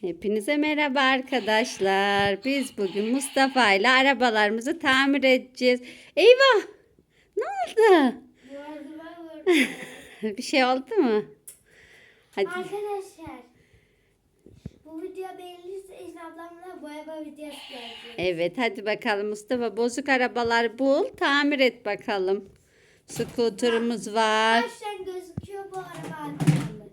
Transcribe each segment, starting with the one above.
Hepinize merhaba arkadaşlar. Biz bugün Mustafa ile arabalarımızı tamir edeceğiz. Eyvah! Ne oldu? Bir şey oldu mu? Hadi. Arkadaşlar bu video beğenilirse Eşin ablamla boyama videosu gelecek. Evet hadi bakalım Mustafa bozuk arabalar bul tamir et bakalım. Scooter'ımız var. Baştan gözüküyor bu araba akıllı.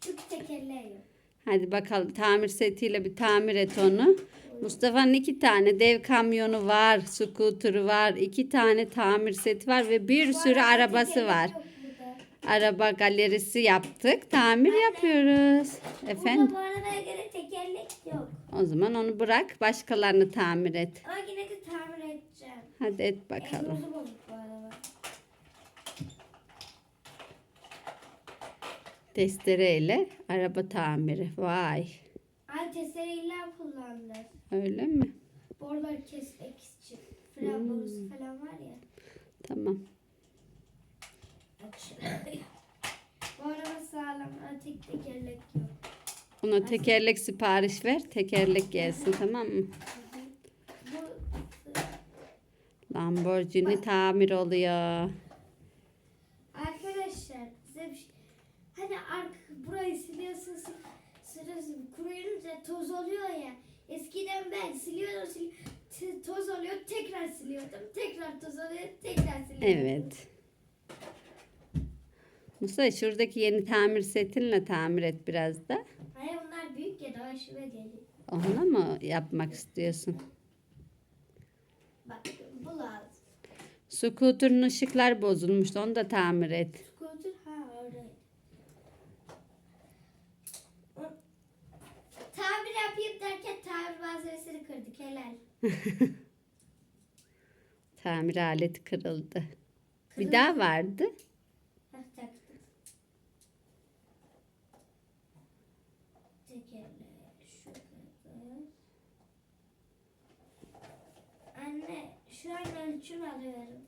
Çünkü tekerleği yok. Hadi bakalım tamir setiyle bir tamir et onu. Mustafa'nın iki tane dev kamyonu var, scooter'ı var, iki tane tamir seti var ve bir sürü arabası var. Araba galerisi yaptık. Tamir yapıyoruz. Efendim? Bu arabaya göre tekerlek yok. O zaman onu bırak. Başkalarını tamir et. Ama yine de tamir edeceğim. Hadi et bakalım. Bozuk bu araba. Testereyle araba tamiri. Vay. Ay testereyle kullanılır. Öyle mi? Boruları kesmek için. Fren borusu falan var ya. Tamam. Bu araba sağlam. Tek tekerlek yok. Ona tekerlek sipariş ver. Tekerlek gelsin tamam mı? Lamborghini tamir oluyor. Arkadaşlar size bir şey... Hani ark burayı siliyorsun sil- siliyorsun kuruyunca toz oluyor ya. Eskiden ben siliyordum sil t- toz oluyor tekrar siliyordum. Tekrar toz oluyor tekrar siliyordum. Evet. Musa şuradaki yeni tamir setinle tamir et biraz da. Hayır onlar büyük ya da hoşuma geliyor. Onunla mı yapmak istiyorsun? Bak bu lazım. Scooter'ın ışıklar bozulmuştu. Onu da tamir et. Scooter ha orada. O- Tamir yapayım derken tamir malzemesini kırdık helal. Tamir aleti kırıldı. Bir daha vardı. Heh, taktım. Tekerleği şu kadar. Anne şu an ölçüm alıyorum.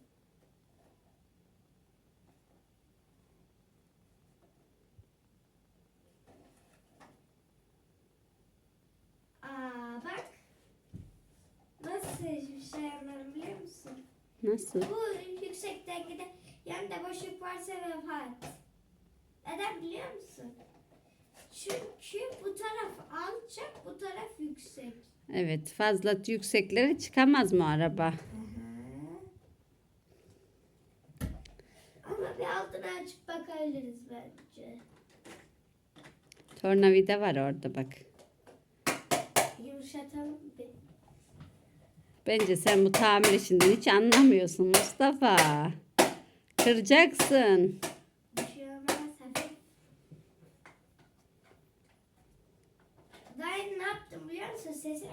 Aa bak. Nasıl bir şey anlarım biliyor musun? Nasıl? Bu yüksek dengede yanında boşluk varsa vefat. Neden biliyor musun? Çünkü bu taraf alçak, bu taraf yüksek. Evet fazla yükseklere çıkamaz mı araba? Ama bir altına açıp bakabiliriz bence. Tornavida var orada bak. Yumuşatalım bir. Bence sen bu tamir işinden hiç anlamıyorsun Mustafa. Kıracaksın. Şey ne yaptım biliyor musun? Sesini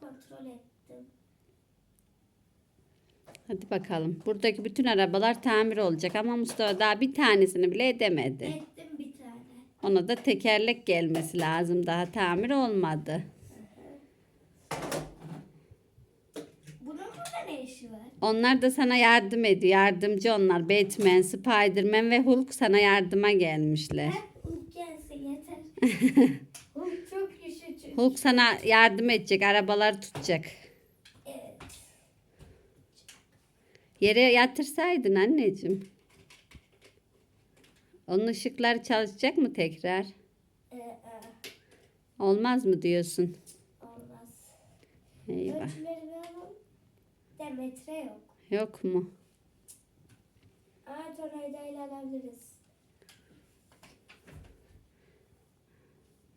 kontrol ettim. Hadi bakalım. Buradaki bütün arabalar tamir olacak ama Mustafa daha bir tanesini bile edemedi. Ettim bir tane. Ona da tekerlek gelmesi lazım. Daha tamir olmadı. Bunun burada ne işi var? Onlar da sana yardım ediyor. Yardımcı onlar. Batman, Spiderman ve Hulk sana yardıma gelmişler. Hulk gelsin yeter. Hulk çok güçlü çünkü. Hulk sana yardım edecek. Arabaları tutacak. Evet. Yere yatırsaydın anneciğim. Onun ışıkları çalışacak mı tekrar? Ee, e, Olmaz mı diyorsun? olmaz. Eyvah. Ölçüleri. De metre yok. Yok mu? Aa tornavidayla alabiliriz.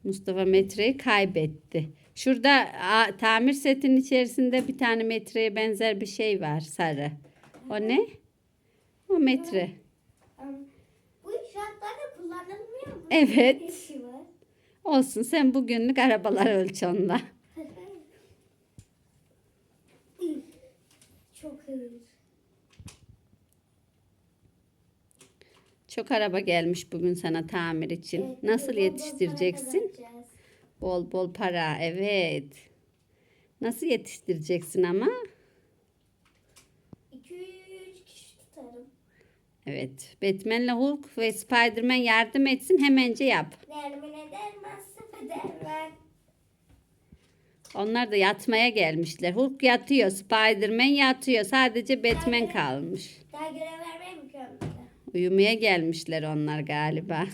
Mustafa metreyi kaybetti. Şurada a, tamir setinin içerisinde bir tane metreye benzer bir şey var sarı. O ne? O metre. Bu şartlarda kullanılmıyor mu? Evet. Olsun sen bugünlük arabalar ölç onunla. çok ağır. Çok araba gelmiş bugün sana tamir için. Evet, Nasıl yetiştireceksin? Bol bol para evet. Nasıl yetiştireceksin ama? İki üç kişi tutarım. Evet. Batman'le Hulk ve Spiderman yardım etsin hemence yap. Dermine dermezse dermen. Onlar da yatmaya gelmişler. Hulk yatıyor, Spiderman yatıyor. Sadece Batman kalmış. Daha görev kalmadı? Uyumaya gelmişler onlar galiba.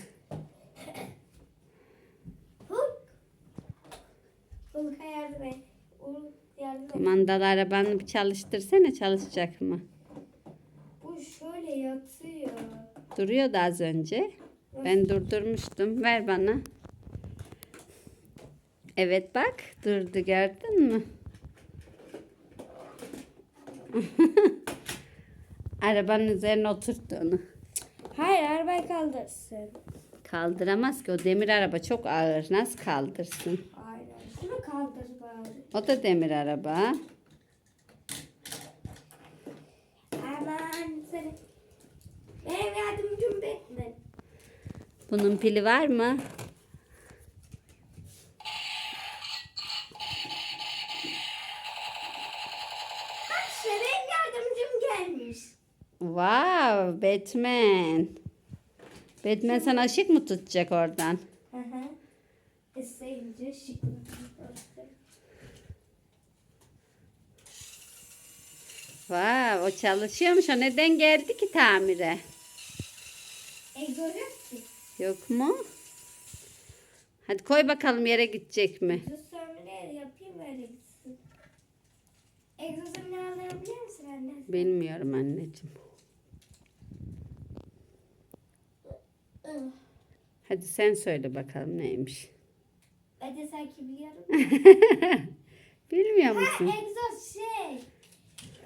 Hulk'a yardım et. Yardım et. Kumandalı arabanı bir çalıştırsana çalışacak mı? Bu şöyle yatıyor. Duruyordu az önce. Ben durdurmuştum. Ver bana. Evet bak durdu gördün mü? Arabanın üzerine oturttu onu. Hayır arabayı kaldırsın. Kaldıramaz ki o demir araba çok ağır. Nasıl kaldırsın? Aynen. Şunu kaldır bari. O da demir araba. Aman seni. Benim yardımcım Batman. Bunun pili var mı? Wow, Batman. Batman sana ışık mı tutacak oradan? Hı hı. İsteyince şık. Wow, o çalışıyormuş. O neden geldi ki tamire? Egzoz yok ki. Yok mu? Hadi koy bakalım yere gidecek mi? Yapayım öyle gitsin. Egzozun ne aldığını biliyor musun anne? Bilmiyorum anneciğim. Hadi sen söyle bakalım neymiş. Ben de sanki biliyorum. Bilmiyor ha musun? egzoz şey.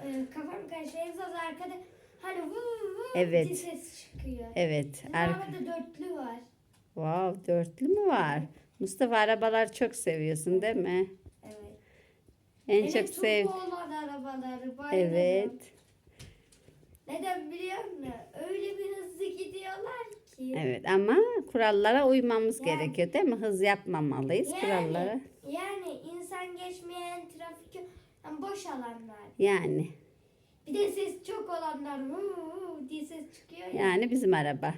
Ee, kafam karıştı. Egzoz arkada hani vu vu Evet. diye ses çıkıyor. Evet. Bizim Arka... arabada dörtlü var. Wow, dörtlü mü var? Mustafa arabalar çok seviyorsun değil mi? Evet. En Benim çok sev. olan arabaları bayılırım. Evet. Neden biliyor musun? Öyle bir hızlı gidiyorlar ki. Evet ama kurallara uymamız Yani- gerekiyor değil mi? Hız yapmamalıyız kurallara. yani insan geçmeyen trafik yani boş alanlar. Yani. Bir de ses çok olanlar vuu diye ses çıkıyor ya. Yani bizim araba.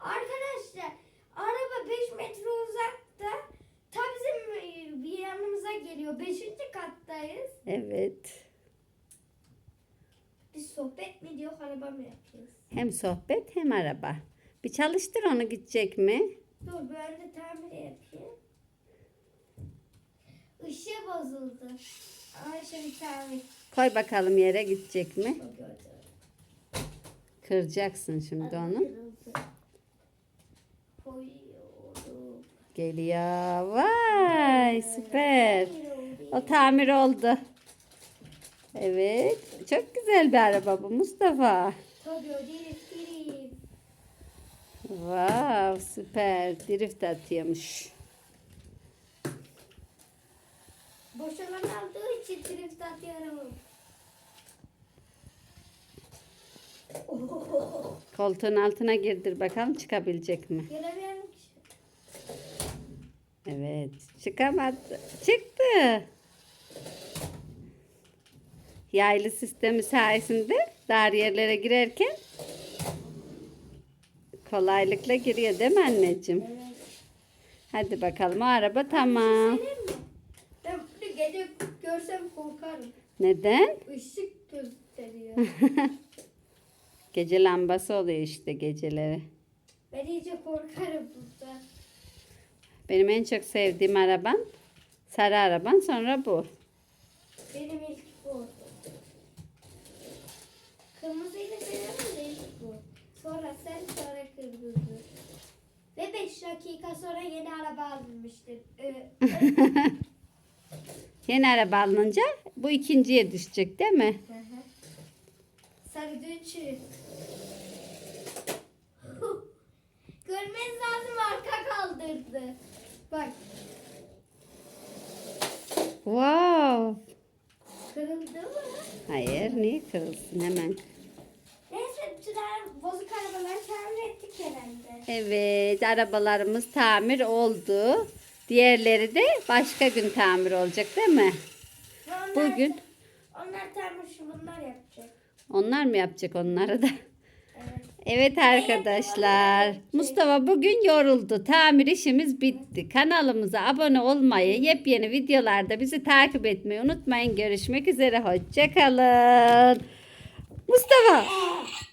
Arkadaşlar araba 5 metre uzakta. Ta bizim e, bir yanımıza geliyor. 5. kattayız. Evet. Biz sohbet mi diyor araba mı yapıyoruz? Hem sohbet hem araba. Bir çalıştır onu gidecek mi? Dur ben de tamir yapayım. Işığı bozuldu. Ama şimdi tamir. Koy bakalım yere gidecek mi? Kıracaksın şimdi onu. Geliyor. Vay süper. O tamir oldu. Evet. Çok güzel bir araba bu Mustafa. Tabii o değil. Wow süper. Drift atıyormuş. Boş alan aldığı için drift atıyorum. Koltuğun altına girdir bakalım çıkabilecek mi? Göremiyorum ki. Evet. Çıkamadı. Çıktı. Yaylı sistemi sayesinde dar yerlere girerken kolaylıkla giriyor değil mi anneciğim? Evet. Hadi bakalım o araba tamam. Mi? Ben bunu gece görsem korkarım. Neden? Işık gösteriyor. Gece lambası oluyor işte geceleri. ben iyice korkarım burada. Benim en çok sevdiğim araban sarı araban sonra bu. Benim ilk bu. İlk bu. Sonra sen sonra kırmızı. Ve 5 dakika sonra yeni araba almıştım. Ee, Yeni araba alınınca bu ikinciye düşecek değil mi? Hı hı. Sarı. Görmeniz lazım arka kaldırdı. Bak Wow. kırıldı mı? Hayır niye kırılsın hemen. Evet arabalarımız tamir oldu. Diğerleri de başka gün tamir olacak değil mi? Onlar, Bugün. Onlar tamir şu bunlar yapacak. Onlar mı yapacak onları da? Evet arkadaşlar. Mustafa bugün yoruldu. Tamir işimiz bitti. Kanalımıza abone olmayı, yepyeni videolarda bizi takip etmeyi unutmayın. Görüşmek üzere. Hoşçakalın. Mustafa.